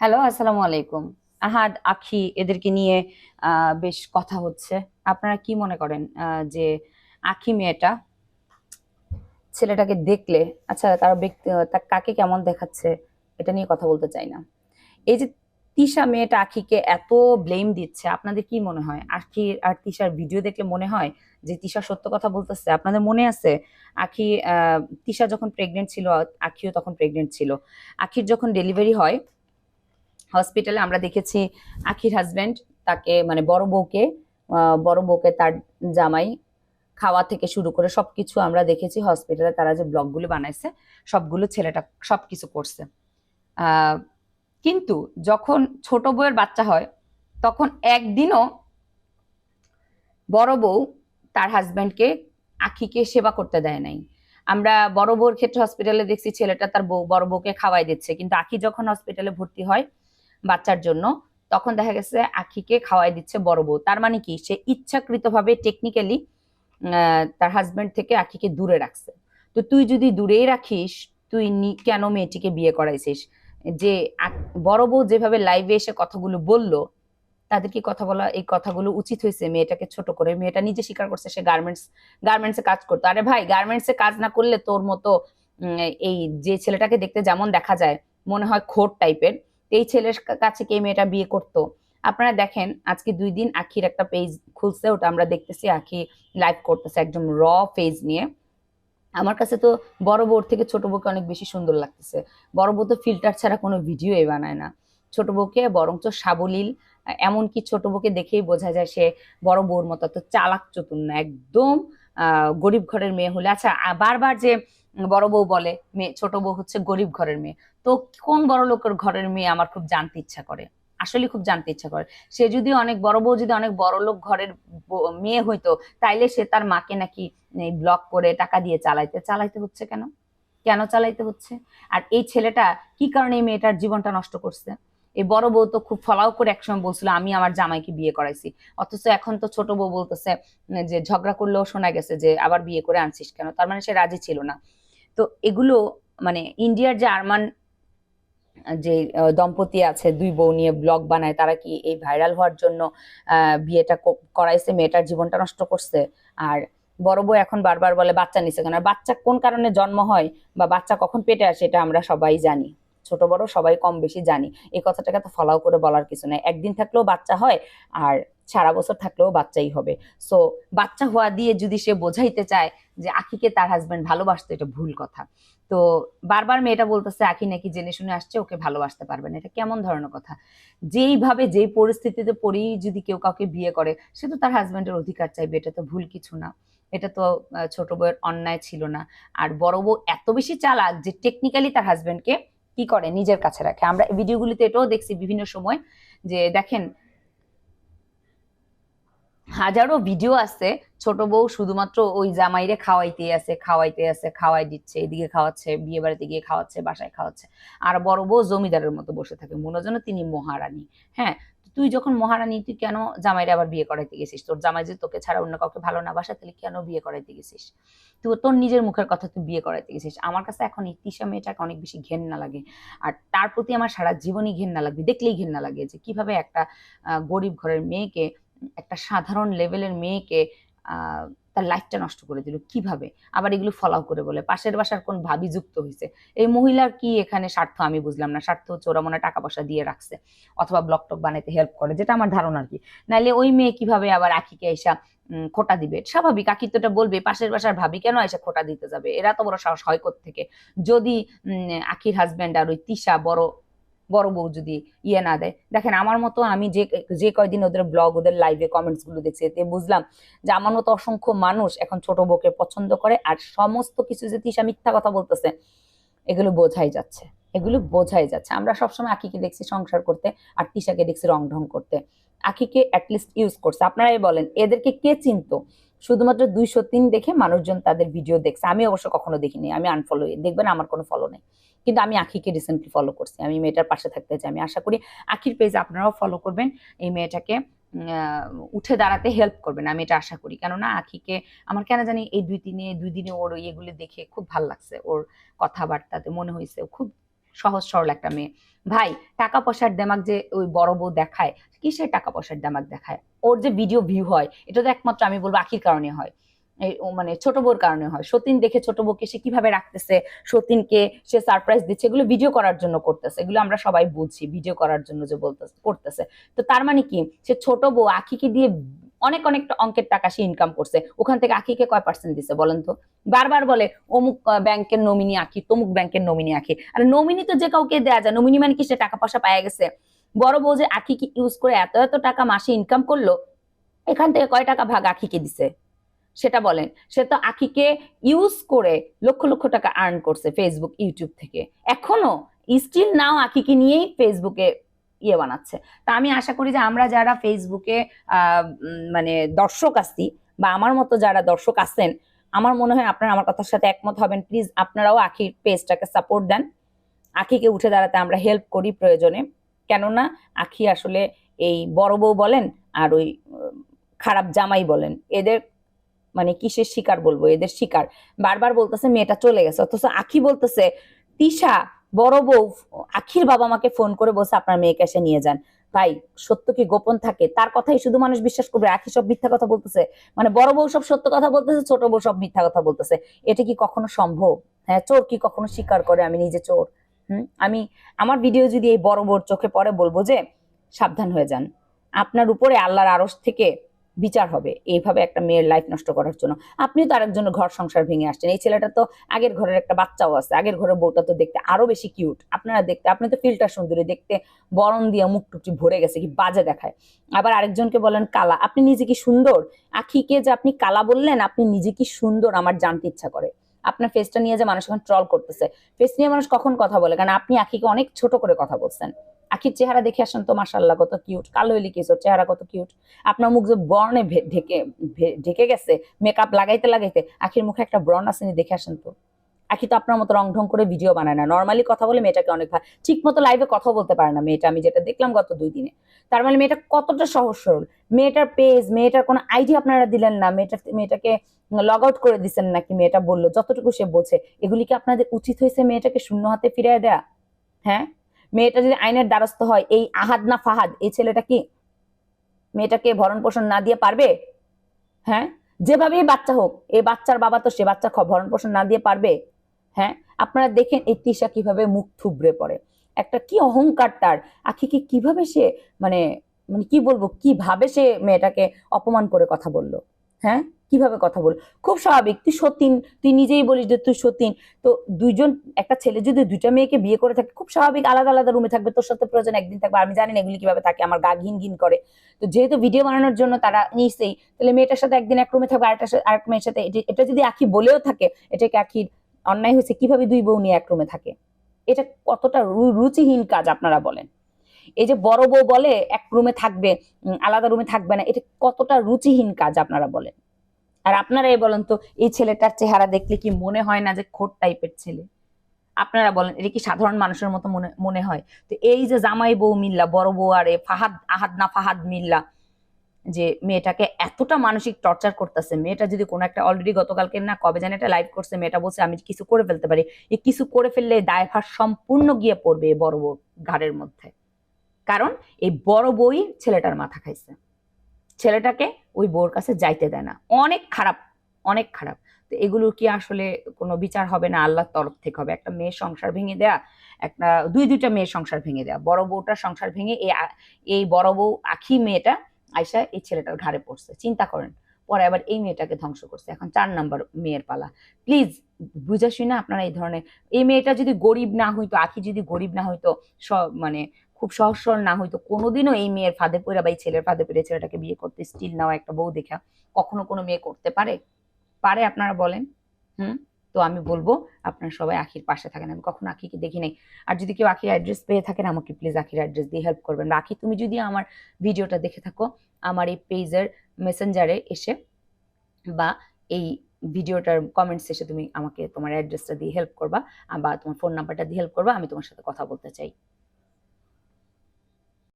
Hello আসসালামু আলাইকুম। আহাদ, আখি, এদেরকে নিয়ে বেশ কথা হচ্ছে। আপনারা কি মনে করেন যে আখি মেয়েটা ছেলেটাকে দেখলে আচ্ছা তার ব্যক্তি কাকে কেমন দেখাচ্ছে, এটা নিয়ে কথা বলতে চাই না। এই যে তিশা মেয়েটা আখিকে এত ব্লেম দিচ্ছে, আপনাদের কি মনে হয়? আখি আর তিশার ভিডিও দেখলে মনে হয় যে তিশা সত্য কথা বলতেছে? আপনাদের মনে আছে? আখি তিশা যখন প্রেগনেন্ট ছিল, আখিও তখন প্রেগনেন্ট ছিল। আখির যখন ডেলিভারি হয় হসপিটালে আমরা দেখেছি আখির হাজবেন্ড তাকে মানে বড় বউকে বড় বউকে তার জামাই খাওয়া থেকে শুরু করে সবকিছু আমরা দেখেছি হসপিটালে তারা যে ব্লগগুলো বানাইছে, সবগুলো ছেলেটা সবকিছু করছে। কিন্তু যখন ছোট বউয়ের বাচ্চা হয়, তখন একদিনও বড় বউ তার হাজবেন্ডকে আখিকে সেবা করতে দেয় নাই। আমরা বড় বউর ক্ষেত্রে হসপিটালে দেখছি ছেলেটা তার বউ, বড় বউকে খাওয়াই দিচ্ছে, কিন্তু আখি যখন হসপিটালে ভর্তি হয় বাচ্চার জন্য, তখন দেখা গেছে আখিকে খাওয়াই দিচ্ছে বড় বউ। তার মানে কি? সে ইচ্ছাকৃতভাবে টেকনিক্যালি তার হাজবেন্ড থেকে আখিকে দূরে রাখছে। তো তুই যদি দূরেই রাখিস, তুই কেন মেয়েটিকে বিয়ে করাইছিস? যে বড় বউ যেভাবে লাইভে এসে কথাগুলো বলল, তাদের কি কথা বলা, এই কথাগুলো উচিত হয়েছে মেয়েটাকে ছোট করে? মেয়েটা নিজে স্বীকার করছে সে গার্মেন্টস গার্মেন্টসে কাজ করতো। আরে ভাই গার্মেন্টসে কাজ না করলে তোর মতো এই যে ছেলেটাকে দেখতে যেমন দেখা যায়, মনে হয় খোট টাইপের এই ছেলের কাছে কে মেয়েটা বিয়ে করতো? আপনারা দেখেন, আজকে দুই দিন আখির একটা পেজ খুলছে, ওটা আমরা দেখতেছি, আখি লাইভ করতেছে একদম র পেজ নিয়ে। আমার কাছে তো বড় বউর থেকে ছোট বউকে অনেক বেশি সুন্দর লাগতেছে। বড় বউ তো ফিল্টার ছাড়া কোনো ভিডিওই বানায় না। ছোট বউকে বরঞ্চ সাবলীল, এমনকি ছোট বউকে দেখেই বোঝা যায় সে বড় বউর মতো তো চালাক চতুর না, একদম গরিব ঘরের মেয়ে হলে। আচ্ছা বারবার যে বড় বউ বলে, মেয়ে, ছোট বউ হচ্ছে গরিব ঘরের মেয়ে। তো কোন বড় লোকের ঘরের মেয়ে আমার খুব জানতে ইচ্ছা করে? আসলে খুব জানতে ইচ্ছা করে। সে যদি অনেক বড় বউ, যদি অনেক বড় লোক ঘরের মেয়ে হইতো, তাইলে সে তার মাকে নাকি ব্লক করে টাকা দিয়ে চালাইতে চালাইতে হচ্ছে কেন? কেন চালাইতে হচ্ছে? আর এই ছেলেটা কি কারণে এই মেয়েটার জীবনটা নষ্ট করছে? এই বড় বউ তো খুব ফলাও করে একসময় বলছিল, আমি আমার জামাইকে বিয়ে করাইছি। অথচ এখন তো ছোট বউ বলতেছে, যে ঝগড়া করলেও শোনা গেছে যে, আবার বিয়ে করে আনছিস কেন? তার মানে সে রাজি ছিল না। তো এগুলো মানে ইন্ডিয়ার যে আরমান যে দম্পতি আছে, দুই বউ নিয়ে ব্লগ বানায়, তারা কি এই ভাইরাল হওয়ার জন্য বিয়েটা করাইছে, মেয়েটার জীবনটা নষ্ট করছে? আর বড় বউ এখন বারবার বলে, বাচ্চা নিছে কেন? আর বাচ্চা কোন কারণে জন্ম হয় বা বাচ্চা কখন পেটে আসে, এটা আমরা সবাই জানি। ছোট বড় সবাই কম বেশি জানি। এই কথাটাকে তো ফলাও করে বলার কিছু নাই। একদিন থাকলেও বাচ্চা হয়, আর সারা বছর থাকলেও বাচ্চাই হবে। সো বাচ্চা হওয়া দিয়ে যদি সে বোঝাইতে চায় যে আখিকে তার হাজবেন্ড ভালোবাসতো, এটা ভুল কথা। তো বারবার মেয়েটা বলতেছে, আখি নাকি জেনে শুনে আসছে, ওকে ভালোবাসতে পারবে না। এটা কেমন ধরনের কথা? যেইভাবে যেই পরিস্থিতিতে পড়েই যদি কেউ কাউকে বিয়ে করে, সে তো তার হাজব্যান্ডের অধিকার চাইবে, এটা তো ভুল কিছু না। এটা তো ছোট বউয়ের অন্যায় ছিল না। আর বড় বউ এত বেশি চালাক যে টেকনিক্যালি তার হাজব্যান্ডকে কি করে? নিজের কাছে রাখে। আমরা ভিডিওগুলিতে এটাও দেখছি বিভিন্ন সময় যে, দেখেন, হাজারো ভিডিও আছে ছোট বউ শুধুমাত্র ওই জামাইরে খাওয়াইতে আছে খাওয়াইতে আছে, খাওয়াই দিচ্ছে, এদিকে খাওয়াচ্ছে, বিয়ে বাড়িতে গিয়ে খাওয়াচ্ছে, বাসায় খাওয়াচ্ছে। আর বড় বউ জমিদারের মতো বসে থাকে, মনে যেন তিনি মহারানী। হ্যাঁ তুই যখন মহারানী, তুই কেন জামাইরে আবার বিয়ে করাইতে গেছিস? তোর জামাই যে তোকে ছাড়া অন্য কাউকে ভালো না বাসা, তাহলে কেন বিয়ে করাইতে গেছিস? তুই তোর নিজের মুখের কথা তুই বিয়ে করাইতে গেছিস। আমার কাছে এখন এই তিশা মেয়েটাকে অনেক বেশি ঘেন্না লাগে। আর তার প্রতি আমার সারা জীবনই ঘেন্না লাগবে, দেখলেই ঘেন্না লাগে যে কীভাবে একটা গরিব ঘরের মেয়েকে, একটা সাধারণ লেভেলের মেয়েকে তার লাইফটা নষ্ট করে দিল। কীভাবে? আবার এগুলো ফলাও করে বলে। পাশের বাসার কোন ভাবি যুক্ত হয়েছে এই মহিলার কি এখানে স্বার্থ আমি বুঝলাম না। স্বার্থ হচ্ছে ওরা মনে টাকা পয়সা দিয়ে রাখছে অথবা ব্লক টক বানাইতে হেল্প করে। যেটা আমার ধারণা আর কি। নাইলে ওই মেয়ে কীভাবে আবার আখিকে এসা খোটা দিবে? স্বাভাবিক আখি তো এটা বলবে, পাশের বাসার ভাবি কেন এসে খোটা দিতে যাবে? এরা তো বড় সাহস হয় থেকে যদি আখির হাজবেন্ড আর ওই তিশা বড় বড় বউ যদি ইয়ে না দেয়। দেখেন, আমার মতো আমি যে যে কয়দিন ওদের ব্লগ ওদের লাইভে কমেন্টসগুলো দেখছি, এতে বুঝলাম যে আমার মতো অসংখ্য মানুষ এখন ছোট বউকে পছন্দ করে আর সমস্ত কিছু যে তিশা মিথ্যা কথা বলতেছে, এগুলো বোঝাই যাচ্ছে। এগুলো বোঝাই যাচ্ছে। আমরা সবসময় আখিকে দেখছি সংসার করতে আর তিশাকে দেখছি রং ঢং করতে। আখিকে অ্যাটলিস্ট ইউজ করছে। আপনারাই বলেন, এদেরকে কে চিনতো? শুধুমাত্র দুইশো তিন দেখে মানুষজন তাদের ভিডিও দেখছে। আমি অবশ্য কখনো দেখিনি, আমি আনফলো দেখবেন আমার কোনো ফলো নেই। কিন্তু আমি আখিকে রিসেন্টলি ফলো করছি। আমি মেয়েটার পাশে থাকতে চাই। আমি আশা করি আখির পেজ আপনারাও ফলো করবেন। এই মেয়েটাকে উঠে দাঁড়াতে হেল্প করবেন। আমি এটা আশা করি। কেননা আখিকে আমার কেন জানি এই দুই দিনে দুই দিনে ওর ইয়েগুলো দেখে খুব ভালো লাগছে। ওর কথাবার্তাতে মনে হয়েছে। খুব সহজ সরল একটা মেয়ে। ভাই, টাকা পয়সার দেমাক যে ওই বড় বউ দেখায়, কিসের টাকা পয়সার দেমাক দেখায়? ওর যে ভিডিও ভিউ হয়, এটা তো একমাত্র আমি বলব আখির কারণে হয়। মানে ছোট বউর কারণে হয়। সতীন দেখে ছোট বউকে সে কীভাবে রাখতেছে, সতীনকে সে সারপ্রাইজ দিচ্ছে, এগুলো ভিডিও করার জন্য করতেছে। এগুলো আমরা সবাই বুঝছি ভিডিও করার জন্য যে বলতেছে, করতেছে। তো তার মানে কি? সে ছোট বউ আখিকে দিয়ে অনেক অনেক অঙ্কের টাকা সে ইনকাম করছে। ওখান থেকে আখিকে কয় পার্সেন্ট দিছে বলেন তো? বারবার বলে, অমুক ব্যাংকের নমিনি আখি তমুক ব্যাংকের নমিনি আখি আর নমিনি তো যে কাউকে দেয়া যায় নমিনি মানে কি? সে টাকা পয়সা পায় গেছে। বড় বউ যে আখিকে ইউজ করে এত এত টাকা মাসে ইনকাম করল, এখান থেকে কয় টাকা ভাগ আখিকে দিছে? সেটা বলেন। সে তো আখিকে ইউজ করে লক্ষ লক্ষ টাকা আর্ন করছে ফেসবুক ইউটিউব থেকে। এখনও স্টিল নাও আখিকে নিয়েই ফেসবুকে ইয়ে বানাচ্ছে। তা আমি আশা করি যে আমরা যারা ফেসবুকে মানে দর্শক আছি বা আমার মতো যারা দর্শক আছেন, আমার মনে হয় আপনারা আমার কথার সাথে একমত হবেন। প্লিজ আপনারাও আখির পেজটাকে সাপোর্ট দেন। আখিকে উঠে দাঁড়াতে আমরা হেল্প করি প্রয়োজনে। কেননা আখি আসলে এই বড় বউ বলেন আর ওই খারাপ জামাই বলেন। এদের মানে কিসের শিকার বলব? এদের শিকার। বারবার বলতেছে, মেয়েটা চলে গেছে। অথচ আখি বলতেছে, তিশা, বড় বউ, আখির বাবা মাকে ফোন করে বসে আপনার মেয়েকে এসে নিয়ে যান। ভাই, সত্য কি গোপন থাকে? তার কথাই শুধু মানুষ বিশ্বাস করবে, আখি সব মিথ্যা কথা বলতেছে। মানে বড় বউ সব সত্য কথা বলতেছে, ছোট বউ সব মিথ্যা কথা বলতেছে। এটা কি কখনো সম্ভব? হ্যাঁ চোর কি কখনো স্বীকার করে? আমি নিজে চোর। হুম? আমি, আমার ভিডিও যদি এই বড় বউর চোখে পড়ে, বলব যে সাবধান হয়ে যান। আপনার উপরে আল্লাহর আড়স থেকে বিচার হবে। এইভাবে একটা মেয়ের লাইফ নষ্ট করার জন্য। আপনি তো আরেকজনের ঘর সংসার ভেঙে আসছেন। এই ছেলেটা তো আগের ঘরের একটা বাচ্চাও আছে। আগের ঘরের বউটা তো দেখতে আরও বেশি কিউট আপনারা দেখতে, আপনি তো ফিল্টার সুন্দরী, দেখতে বরণ দিয়ে মুখ টুকটি ভরে গেছে, কি বাজে দেখায়। আবার আরেকজনকে বলেন, কালা, আপনি নিজে কি সুন্দর? আখিকে যে আপনি কালা বললেন, আপনি নিজে কি সুন্দর, আমার জানতে ইচ্ছা করে। আপনার ফেসটা নিয়ে যে মানুষ এখন ট্রল করতেছে। ফেস নিয়ে মানুষ কখন কথা বলে? কারণ আপনি আখিকে অনেক ছোট করে কথা বলছেন। আখির চেহারা দেখে আসেন তো মাসাল্লাহ কত কিউট কালো ওর চেহারা কত কিউট আপনার মুখ যে বর্ণে ঢেকে ঢেকে গেছে মেকআপ লাগাইতে লাগাইতে, আখির মুখে একটা ব্রণ আসেনি দেখে আসেন তো। আখি তো আপনার মতো রং ঢং করে ভিডিও বানায় না। নর্মালি কথা বলে মেয়েটাকে অনেক ভালো ঠিক মতো লাইভে কথা বলতে পারে না মেয়েটা। আমি যেটা দেখলাম গত দুই দিনে। তার মানে মেয়েটা কতটা সহজ সরল। মেয়েটার পেজ মেয়েটার কোনো আইডিয়া আপনারা দিলেন না। মেয়েটার, মেয়েটাকে লগ আউট করে দিচ্ছেন নাকি মেয়েটা বলল, যতটুকু সে বোঝে। এগুলি কি আপনাদের উচিত হয়েছে মেয়েটাকে শূন্য হাতে ফিরিয়ে দেয়া? হ্যাঁ? মেয়েটা যদি আইনের দ্বারস্থ হয়, এই আহাদ না ফাহাদ, এই ছেলেটা কি? মেয়েটাকে ভরণ পোষণ না দিয়ে পারবে? হ্যাঁ? যেভাবেই বাচ্চা হোক, এই বাচ্চার বাবা তো সে বাচ্চা ভরণ পোষণ না দিয়ে পারবে? হ্যাঁ? আপনারা দেখেন এই তিশা কীভাবে মুখ থুবড়ে পড়ে। একটা কি অহংকার তার, আখিকে কীভাবে সে মানে মানে কি বলব, কীভাবে সে মেয়েটাকে অপমান করে কথা বলল? হ্যাঁ? কীভাবে কথা বল? খুব স্বাভাবিক, তুই সতীন, তুই নিজেই বলিস যে তুই সতীন। তো দুইজন, একটা ছেলে যদি দুইটা মেয়েকে বিয়ে করে থাকে, খুব স্বাভাবিক, আলাদা আলাদা রুমে থাকবে, তোর সাথে প্রয়োজন একদিন থাকবে, আমি জানি না এগুলি কীভাবে থাকে, আমার গা ঘিন ঘিন করে। তো যেহেতু ভিডিও বানানোর জন্য তারা নিশ্চয়ই তাহলে মেয়েটার সাথে একদিন এক রুমে থাকবে আরেকটা আরেক মেয়ের সাথে, এটা যদি আখি বলেও থাকে, এটাকে আখির অন্যায় হয়েছে, কীভাবে দুই বউ নিয়ে এক রুমে থাকে? এটা কতটা রুচিহীন কাজ আপনারা বলেন। এই যে বড় বউ বলে এক রুমে থাকবে আলাদা রুমে থাকবে না, এটা কতটা রুচিহীন কাজ আপনারা বলেন? আর আপনারা এই বলেন তো, এই ছেলেটার চেহারা দেখলে কি মনে হয় না যে খোট টাইপের ছেলে? আপনারা বলেন, এটা কি সাধারণ মানুষের মতো মনে মনে হয়? তো এই যে জামাই বউ মিল্লা, বড় বউ আর ফাহাদ, আহাদ না ফাহাদ মিল্লা, যে মেয়েটাকে এতটা মানসিক টর্চার করতেছে, মেয়েটা যদি কোনো একটা অলরেডি গতকালকে না কবে জানি একটা লাইভ করছে, মেয়েটা বলছে, আমি কিছু করে ফেলতে পারি। এই কিছু করে ফেললে দায়ভার সম্পূর্ণ গিয়ে পড়বে বড় বউ ঘাড়ের মধ্যে। কারণ এই বড় বই ছেলেটার মাথা খাইছে। ছেলেটাকে ওই বউর কাছে যাইতে দেয় না। অনেক খারাপ অনেক খারাপ। তো এগুলোর কি আসলে কোনো বিচার হবে না? আল্লাহর তরফ থেকে হবে। একটা মেয়ের সংসার ভেঙে দেয়া, একটা, দুই, দুইটা মেয়ের সংসার ভেঙে দেয়া। বড় বউটার সংসার ভেঙে এই এই বড় বউ আখি মেয়েটা আয়সা এই ছেলেটার ঘাড়ে পড়ছে। চিন্তা করেন, পরে আবার এই মেয়েটাকে ধ্বংস করছে। এখন চার নাম্বার মেয়ের পালা। প্লিজ বুঝা শুনে আপনারা এই ধরনের। এই মেয়েটা যদি গরিব না হইতো, আখি যদি গরিব না হইতো সব মানে খুব সহজ সরল না হইতো। কোনোদিনও এই মেয়ের ফাঁদে পড়ে বা এই ছেলের ফাঁদে পড়ে ছেলেটাকে বিয়ে করতে স্টিল নাও একটা বউ দেখা কখনো কোনো মেয়ে করতে পারে? পারে আপনারা বলেন। হুম? তো আমি বলব, আপনারা সবাই আখির পাশে থাকেন। আমি কখনো আখিকে দেখি নাই। আর যদি কেউ আখির অ্যাড্রেস পেয়ে থাকেন, আমাকে প্লিজ আখির অ্যাড্রেস দিয়ে হেল্প করবেন। আখি তুমি যদি আমার ভিডিওটা দেখে থাকো, আমার এই পেজের মেসেঞ্জারে এসে বা এই ভিডিওটার কমেন্টস এসে তুমি আমাকে তোমার অ্যাড্রেসটা দিয়ে হেল্প করবা, বা তোমার ফোন নাম্বারটা দিয়ে হেল্প করবা, আমি তোমার সাথে কথা বলতে চাই।